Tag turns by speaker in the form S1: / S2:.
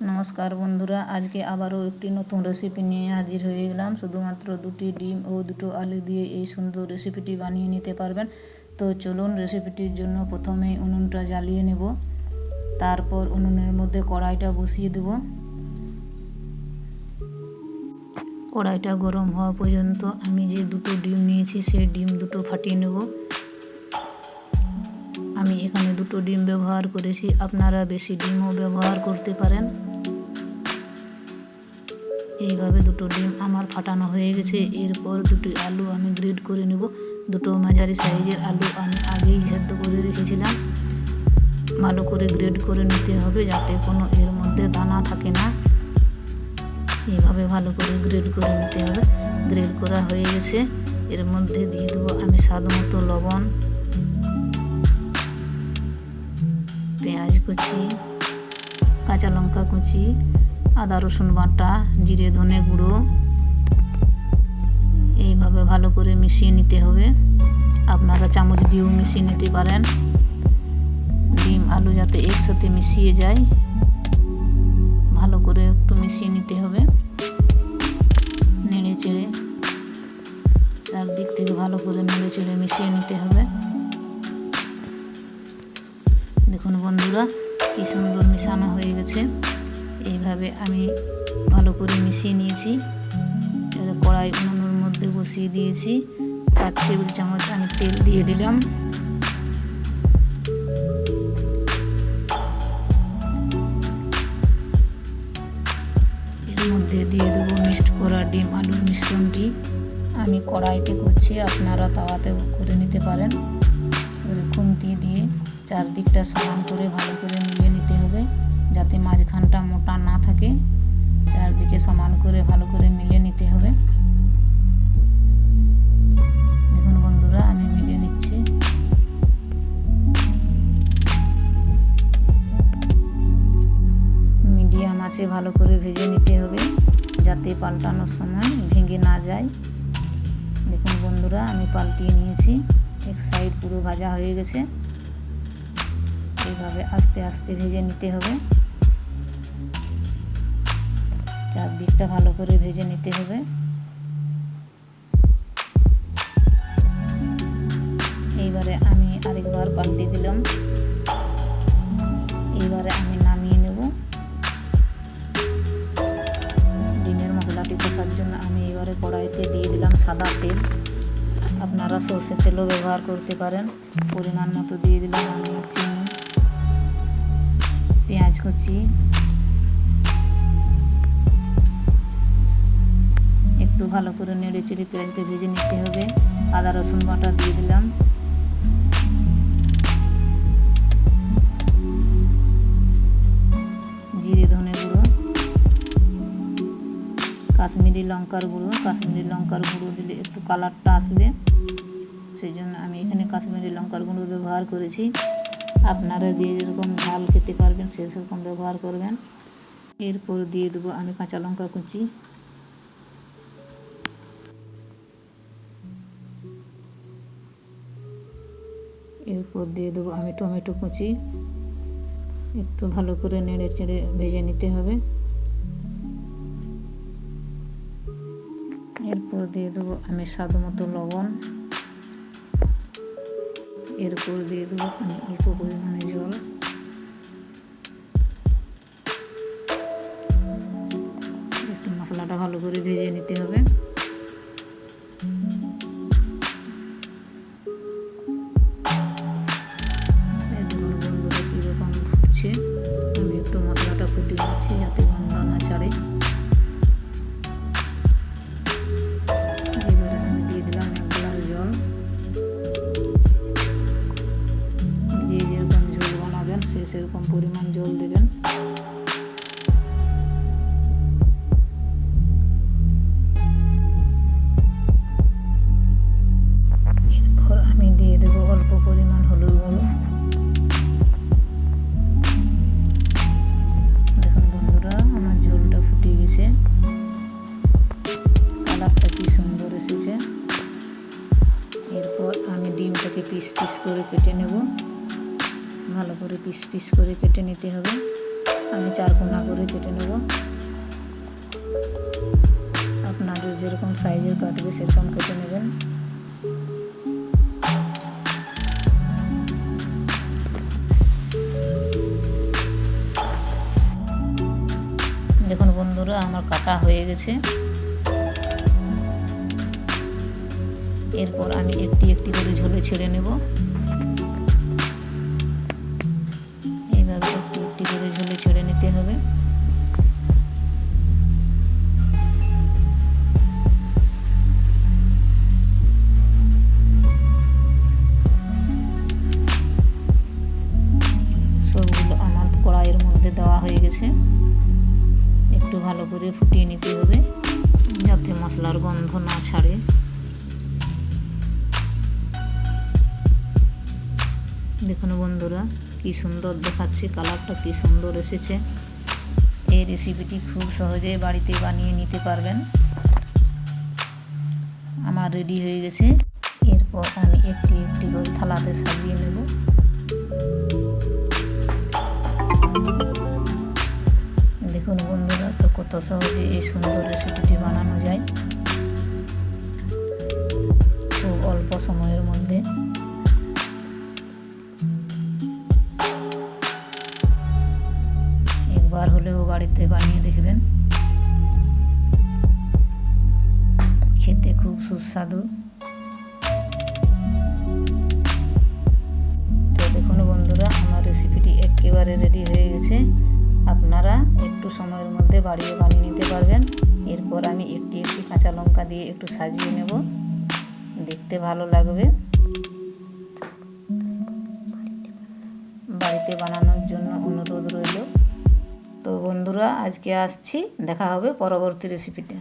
S1: নমস্কার বন্ধুরা, আজকে আবারও একটি নতুন রেসিপি নিয়ে হাজির হয়ে গেলাম। শুধুমাত্র দুটি ডিম ও দুটো আলু দিয়ে এই সুন্দর রেসিপিটি বানিয়ে নিতে পারবেন। তো চলুন রেসিপিটির জন্য প্রথমেই উনুনটা জ্বালিয়ে নেব। তারপর উনুনের মধ্যে কড়াইটা বসিয়ে দেব। কড়াইটা গরম হওয়া পর্যন্ত আমি যে দুটো ডিম নিয়েছি, সেই ডিম দুটো ফাটিয়ে নেব। আমি এখানে দুটো ডিম ব্যবহার করেছি। আপনারা বেশি ডিমও ব্যবহার করতে পারেন। এইভাবে দুটো ডিম আমার ফাটানো হয়ে গেছে। এরপর দুটি আলু আমি গ্রেড করে নেব। দুটো মাঝারি সাইজের আলু আমি আগেই সেদ্ধ করে রেখেছিলাম। ভালো করে গ্রেড করে নিতে হবে যাতে কোনো এর মধ্যে দানা থাকে না। এইভাবে ভালো করে গ্রেড করে নিতে হবে। গ্রেড করা হয়ে গেছে। এর মধ্যে দিয়ে দেবো আমি স্বাদ মতো লবণ। পেঁয়াজ কুচি, কাঁচা লঙ্কা কুচি, আদা রসুন বাটা, জিরে ধনে গুঁড়ো। এইভাবে ভালো করে মিশিয়ে নিতে হবে। আপনারা চামচ দিয়েও মিশিয়ে নিতে পারেন। ডিম, আলু যাতে একসাথে মিশিয়ে যায়, ভালো করে একটু মিশিয়ে নিতে হবে। নেড়ে চেড়ে, চারদিক থেকে ভালো করে নেড়ে চেড়ে মিশিয়ে নিতে হবে। দেখুন বন্ধুরা, কী সুন্দর মিশানো হয়ে গেছে। এইভাবে আমি ভালো করে মিশিয়ে নিয়েছি। এবারে কড়াই উনুনের মধ্যে বসিয়ে দিয়েছি। চার টেবিল চামচ আমি তেল দিয়ে দিলাম। এর মধ্যে দিয়ে দেবো মিক্সড করা ডিম আলুর মিশ্রণটি। আমি কড়াইতে করছি, আপনারা তাওয়াতে করে নিতে পারেন। খুন্তি দিয়ে চারদিকটা সমান করে ভালো করে মিলিয়ে নিতে হবে, যাতে মাঝখানটা মোটা না থাকে। চারদিকে সমান করে ভালো করে মিলিয়ে নিতে হবে। দেখুন বন্ধুরা, আমি মিলিয়ে নিচ্ছি। মিডিয়াম আছে, ভালো করে ভেজে নিতে হবে, যাতে পাল্টানোর সময় ভেঙে না যায়। দেখুন বন্ধুরা, আমি পাল্টিয়ে নিয়েছি। এক সাইড পুরো ভাজা হয়ে গেছে। এইভাবে আস্তে আস্তে ভেজে নিতে হবে। চারদিকটা ভালো করে ভেজে নিতে হবে। এইবারে আমি আরেকবার পাল্টে দিলাম। এইবারে আমি নামিয়ে নেব। ডিমের মশলাটি কষার জন্য আমি এবারে কড়াইতে দিয়ে দিলাম সাদা তেল। আপনারা সর্ষের তেলও ব্যবহার করতে পারেন। পরিমাণ মতো দিয়ে দিলাম আমি। কুচি একটু ভালো করে নেড়ে চেড়ে পেঁয়াজটা ভেজে নিতে হবে। আদা, রসুন বাটা দিয়ে দিলাম। জিরে, ধনে গুঁড়ো। কাশ্মীরি লঙ্কার গুঁড়ো। কাশ্মীরি লঙ্কার গুঁড়ো দিলে একটু কালারটা আসবে। সেই জন্য আমি এখানে কাশ্মীরি লঙ্কার গুঁড়ো ব্যবহার করেছি। আপনারা যে যেরকম ঝাল খেতে পারবেন, সে সেরকম ব্যবহার করবেন। এরপর দিয়ে দেবো আমি কাঁচা লঙ্কা কুচি। এরপর দিয়ে দেবো আমি টমেটো কুচি। একটু ভালো করে নেড়ে চেড়ে ভেজে নিতে হবে। এরপর দিয়ে দেবো আমি স্বাদ মতো লবণ। এরপর দিয়ে দেবো আমি অল্প পরিমাণে জল। একটু মশলাটা ভালো করে ভেজে নিতে হবে। আমি একটু মশলাটা ফুটিয়ে নিচ্ছি যাতে গন্ধ না ছাড়ে। ভালো করে পিস পিস করে কেটে নিতে হবে। আমি চার কোনা করে কেটে নেব। আপনাদের যেরকম সাইজের কাটবে সেরকম কেটে নেবেন। দেখুন বন্ধুরা, আমার কাটা হয়ে গেছে। এরপর আমি একটি একটি করে ঝোলে ছেড়ে নেব। মশলার গন্ধ না ছাড়ে। দেখুন বন্ধুরা, কি সুন্দর দেখাচ্ছে, কালারটা কি সুন্দর এসেছে। এই রেসিপিটি খুব সহজেই বাড়িতে বানিয়ে নিতে পারবেন। আমার রেডি হয়ে গেছে। এরপর আমি একটি একটি করে থালাতে সাজিয়ে নেব। দেখুন বন্ধুরা তো কত সহজে এই সুন্দর রেসিপিটি বানানো যায়। খুব অল্প সময়ের মধ্যে একবার হলেও বাড়িতে বানিয়ে দেখবেন। খেতে খুব সুস্বাদু। তো দেখুন বন্ধুরা, আমার রেসিপিটি একেবারে রেডি হয়ে গেছে। আপনারা একটু সময়ের মধ্যে বাড়িয়ে বানিয়ে নিতে পারবেন। এরপর আমি একটি একটি কাঁচা লঙ্কা দিয়ে একটু সাজিয়ে নেব। দেখতে ভালো লাগবে। বাড়িতে বানানোর জন্য অনুরোধ রইল। তো বন্ধুরা, আজকে আসছি। দেখা হবে পরবর্তী রেসিপিতে